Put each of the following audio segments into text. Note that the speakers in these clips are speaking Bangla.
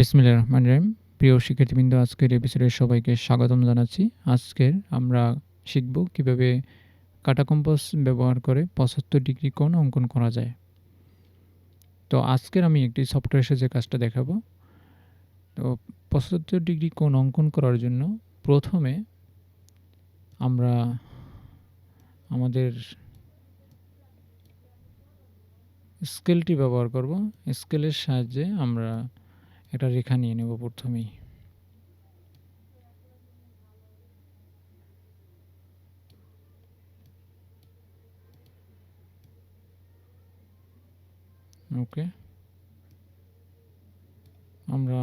বিসমিল্লাহির রহমানির রহিম। প্রিয় শিক্ষার্থীবৃন্দ, আজকের এপিসোডে সবাইকে স্বাগতম জানাচ্ছি। আজকের আমরা শিখব কীভাবে কাটা কম্পাস ব্যবহার করে পঁচাত্তর ডিগ্রি কোণ অঙ্কন করা যায়। তো আজকের আমি একটি সফটওয়্যার যে কাজটা দেখাবো। তো পঁচাত্তর ডিগ্রি কোণ অঙ্কন করার জন্য প্রথমে আমরা আমাদের স্কেলটি ব্যবহার করব। স্কেলের সাহায্যে আমরা একটা রেখা নিয়ে নেব প্রথমেই। ওকে আমরা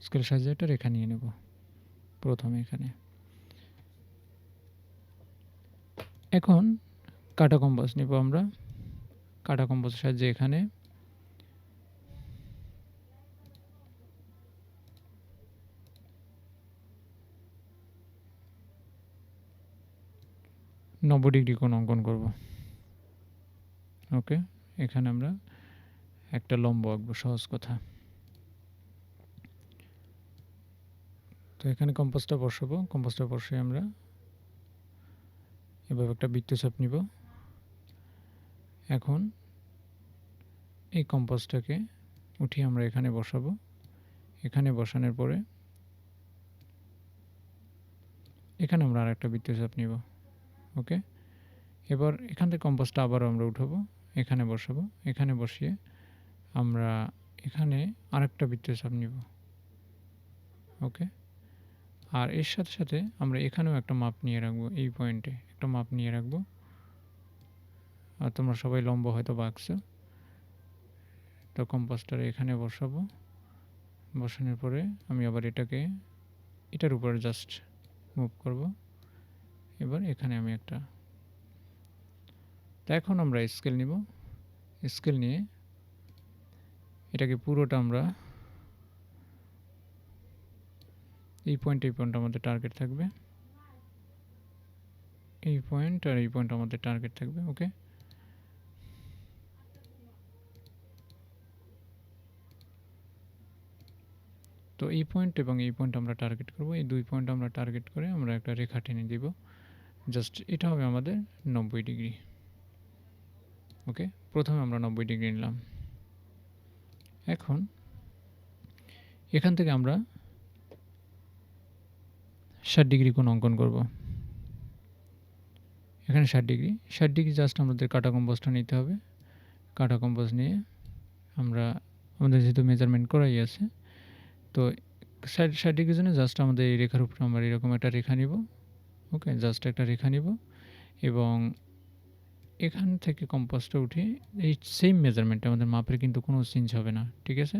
স্কেল সাহায্যে একটা রেখা নিয়ে নেব প্রথমে এখানে। এখন কাটা কম্পাস নেব আমরা। কাটা কম্পাসের সাহায্যে এখানে নব্বই ডিগ্রি কোণ অঙ্কন করব। ওকে, এখানে আমরা একটা লম্ব আঁকবো, সহজ কথা। তো এখানে কম্পাসটা বসাবো কম্পাসটা বসে আমরা এভাবে একটা বৃত্তচাপ নিব। এখন এই কম্পাসটাকে উঠিয়ে আমরা এখানে বসাবো। এখানে বসানোর পরে এখানে আমরা আর একটা বৃত্তচাপ নিব। ওকে? এবার এখান থেকে কম্পাসটা আবারও আমরা উঠাবো। এখানে বসাবো। এখানে বসিয়ে আমরা এখানে আরেকটা বৃত্তচাপ নিব। ওকে? আর এর সাথে সাথে আমরা এখানেও একটা মাপ নিয়ে রাখব এই পয়েন্টে। একটা মাপ নিয়ে রাখব। আর তোমরা সবাই লম্ব হয়তো বাঁকছো তো কম্পাসটার এখানে বসাবো। বসানোর পরে আমি আবার এটাকে, এটার উপরে জাস্ট মুভ করব। এবার এখানে আমি একটা, তো এখন আমরা স্কেল নিব। স্কেল নিয়ে এটাকে পুরোটা আমরা, এই পয়েন্ট এই পয়েন্ট আমাদের টার্গেট থাকবে। এই পয়েন্ট আর এই পয়েন্ট আমাদের টার্গেট থাকবে ওকে তো এই পয়েন্ট এবং এই পয়েন্ট আমরা টার্গেট করব। এই দুই পয়েন্ট আমরা টার্গেট করে আমরা একটা রেখা টেনে দিব জাস্ট এটা হবে আমাদের নব্বই ডিগ্রি। ওকে? প্রথমে আমরা নব্বই ডিগ্রি নিলাম। এখন এখান থেকে আমরা ষাট ডিগ্রি কোণ অঙ্কন করব। এখানে ষাট ডিগ্রি। ষাট ডিগ্রি জাস্ট আমাদের কাটা কম্পোজটা নিতে হবে। কাটা কম্পোজ নিয়ে আমরা আমাদের যেহেতু মেজারমেন্ট করাই আছে, তো ষাট ষাট ডিগ্রির জন্য জাস্ট আমাদের এই রেখার উপরে আমরা এরকম একটা রেখা নিব। ওকে জাস্ট একটা রেখা নিব এবং এখান থেকে কম্পাসটা উঠে এই সেম মেজারমেন্টে আমাদের মাপের কিন্তু কোনো চেঞ্জ হবে না, ঠিক আছে?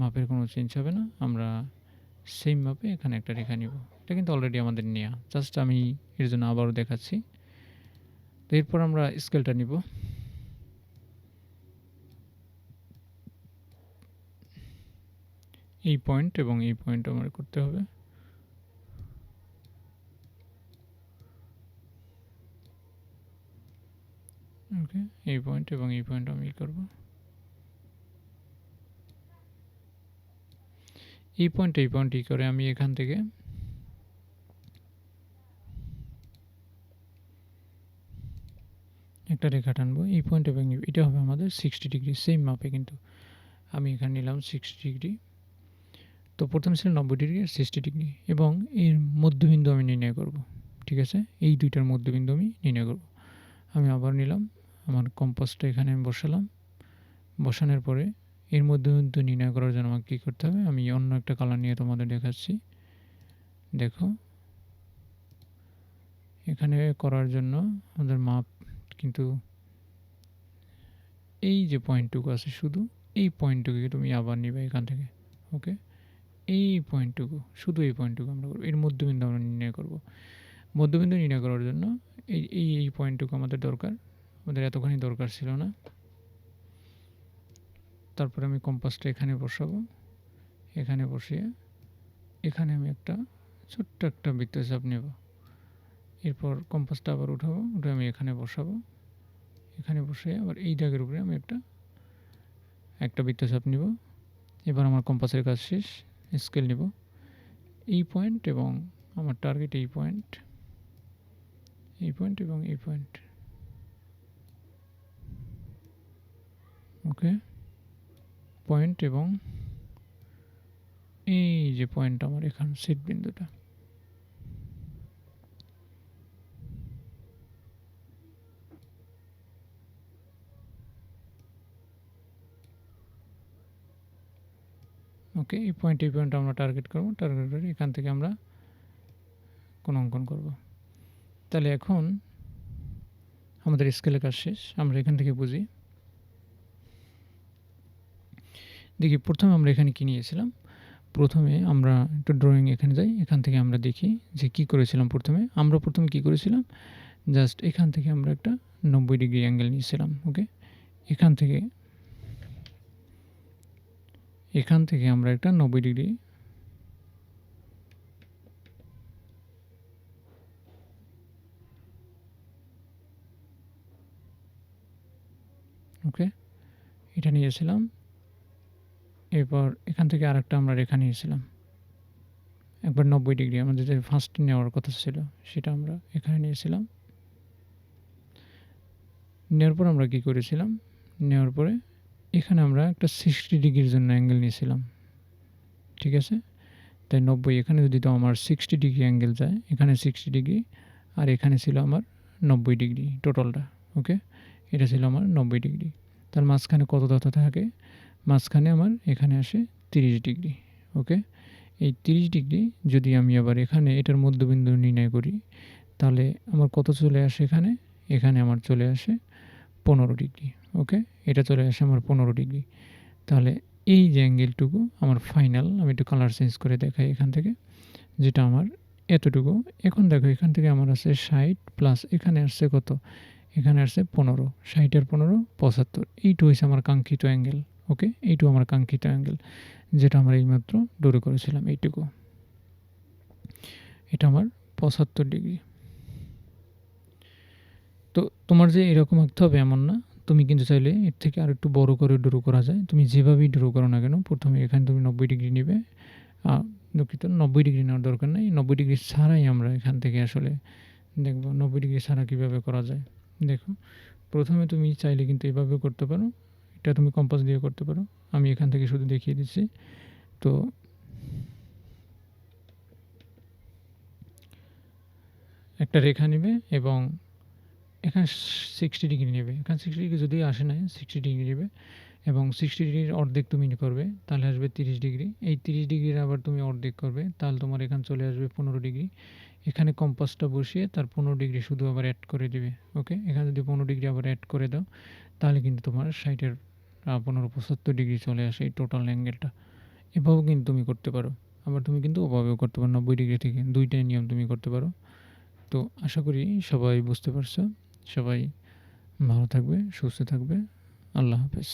মাপের কোনো চেঞ্জ হবে না, আমরা সেম মাপে এখানে একটা রেখা নিব। এটা কিন্তু অলরেডি আমাদের নেওয়া জাস্ট আমি এর জন্য আবারও দেখাচ্ছি। তো এরপর আমরা স্কেলটা নিব। এই পয়েন্ট এবং এই পয়েন্ট আমার করতে হবে ওকে এই পয়েন্ট এবং এই পয়েন্ট আমি করব। এই পয়েন্ট এই পয়েন্ট ই করে আমি এখান থেকে একটা রেখা টানবো। এই পয়েন্ট এবং এটা হবে আমাদের সিক্সটি ডিগ্রি সেম মাপে কিন্তু আমি এখানে নিলাম সিক্সটি ডিগ্রি তো প্রথম ছিল নব্বই ডিগ্রি আর সিক্সটি ডিগ্রি এবং এর মধ্যবিন্দু আমি নির্ণয় করব, ঠিক আছে? এই দুইটার মধ্যবিন্দু আমি নির্ণয় করব। আমি আবার নিলাম আমার কম্পাসটা এখানে আমি বসালাম। বসানোর পরে এর মধ্যে মধ্যবিন্দু নির্ণয় করার জন্য আমাকে কী করতে হবে? আমি অন্য একটা কালার নিয়ে তোমাদের দেখাচ্ছি। দেখো। এখানে করার জন্য আমাদের মাপ কিন্তু এই যে পয়েন্টটুকু আছে শুধু এই পয়েন্টটুকুকে তুমি আবার নিবে এখান থেকে ওকে এই পয়েন্টটুকু শুধু এই পয়েন্টটুকু আমরা করব। এর মধ্যবিন্দু আমরা নির্ণয় করব। মধ্যবিন্দু নির্ণয় করার জন্য এই এই পয়েন্টটুকু আমাদের দরকার। আমাদের এতখানি দরকার ছিল না। তারপরে আমি কম্পাসটা এখানে বসাবো, এখানে বসিয়ে এখানে আমি একটা ছোট্ট একটা বৃত্তচাপ নেব। এরপর কম্পাসটা আবার উঠাবো, উঠে আমি এখানে বসাবো। এখানে বসে আবার এই দাগের উপরে আমি একটা একটা বৃত্তচাপ নিব। এবার আমার কম্পাসের কাজ শেষ, স্কেল নিব। এই পয়েন্ট এবং আমার টার্গেট এই পয়েন্ট এই পয়েন্ট এবং এই পয়েন্ট। ওকে। পয়েন্ট এবং এই যে পয়েন্ট আমার এখানে সেট বিন্দুটা। ওকে, এই পয়েন্ট এই পয়েন্ট আমরা টার্গেট করব টার্গেট করে এখান থেকে আমরা কোন অঙ্কন করব। তাহলে এখন আমাদের স্কেলের কাজ শেষ, আমরা এখান থেকে বুঝি। দেখি প্রথমে আমরা এখানে কী নিয়েছিলাম? প্রথমে আমরা একটু ড্রয়িং এখানে যাই, এখান থেকে আমরা দেখি যে কি করেছিলাম প্রথমে। আমরা প্রথমে কি করেছিলাম? জাস্ট এখান থেকে আমরা একটা নব্বই ডিগ্রি অ্যাঙ্গেল নিয়েছিলাম ওকে এখান থেকে এখান থেকে আমরা একটা নব্বই ডিগ্রি ওকে এটা নিয়েছিলাম। এরপর এখান থেকে আরেকটা আমরা রেখা নিয়েছিলাম। একবার নব্বই ডিগ্রি, আমাদের যে ফার্স্ট নেওয়ার কথা ছিল, সেটা আমরা এখানে নিয়েছিলাম। নেওয়ার পর আমরা কি করেছিলাম? নেওয়ার পরে এখানে আমরা একটা সিক্সটি ডিগ্রির জন্য অ্যাঙ্গেল নিয়েছিলাম। ঠিক আছে? তাই নব্বই, এখানে যদি তো আমার সিক্সটি ডিগ্রি অ্যাঙ্গেল যায়, এখানে সিক্সটি ডিগ্রি, আর এখানে ছিল আমার নব্বই ডিগ্রি টোটালটা ওকে এটা ছিল আমার নব্বই ডিগ্রি। তার মাঝখানে কত দত থাকে? মাঝখানে আমার এখানে আসে তিরিশ ডিগ্রি, ওকে? এই তিরিশ ডিগ্রি যদি আমি আবার এখানে এটার মধ্যবিন্দু নির্ণয় করি, তাহলে আমার কত চলে আসে এখানে? এখানে আমার চলে আসে পনেরো ডিগ্রি, ওকে? এটা চলে আসে আমার পনেরো ডিগ্রি। তাহলে এই যে অ্যাঙ্গেলটুকু আমার ফাইনাল, আমি একটু কালার চেঞ্জ করে দেখাই এখান থেকে, যেটা আমার এতটুকু। এখন দেখো এখান থেকে আমার আছে ষাট প্লাস এখানে আসছে কত? এখানে আসছে পনেরো ষাটের পনেরো, পঁচাত্তর। এইটু হয়েছে আমার কাঙ্ক্ষিত অ্যাঙ্গেল। ওকে এইটু আমার কাঙ্ক্ষিত অ্যাঙ্গেল যেটা আমরা এইমাত্র দৌড়ে করেছিলাম এইটুকু। এটা আমার পঁচাত্তর ডিগ্রি তো তোমার যে এরকম আঁকতে হবে এমন না, তুমি কিন্তু চাইলে এর থেকে আর একটু বড় করে ড্র করা যায়। তুমি যেভাবেই ড্র করো না কেন, প্রথমে এখানে তুমি নব্বই ডিগ্রি নেবে। দুঃখিত, নব্বই ডিগ্রি নেওয়ার দরকার নেই। নব্বই ডিগ্রি ছাড়াই আমরা এখান থেকে আসলে দেখব, নব্বই ডিগ্রি ছাড়া কীভাবে করা যায়। দেখো, প্রথমে তুমি চাইলে কিন্তু এভাবে করতে পারো। এটা তুমি কম্পাস দিয়ে করতে পারো। আমি এখান থেকে শুধু দেখিয়ে দিচ্ছি। তো একটা রেখা নেবে এবং এখানে সিক্সটি ডিগ্রি নেবে। এখানে সিক্সটি ডিগ্রি যদি আসে না সিক্সটি ডিগ্রি নেবে এবং সিক্সটি ডিগ্রির অর্ধেক তুমি করবে, তাহলে আসবে তিরিশ ডিগ্রি এই তিরিশ ডিগ্রির আবার তুমি অর্ধেক করবে, তাহলে তোমার এখানে চলে আসবে পনেরো ডিগ্রি এখানে কম্পাসটা বসিয়ে তার পনেরো ডিগ্রি শুধু আবার অ্যাড করে দেবে ওকে এখানে যদি পনেরো ডিগ্রি আবার অ্যাড করে দাও, তাহলে কিন্তু তোমার ষাটের পনেরো পঁচাত্তর ডিগ্রি চলে আসে এই টোটাল অ্যাঙ্গেলটা এভাবেও কিন্তু তুমি করতে পারো। আবার তুমি কিন্তু ওভাবেও করতে পারো, নব্বই ডিগ্রি থেকে দুইটাই নিয়ম তুমি করতে পারো। তো আশা করি সবাই বুঝতে পারছ। সবাই ভালো থাকবে, সুস্থ থাকবে। আল্লাহ হাফেজ।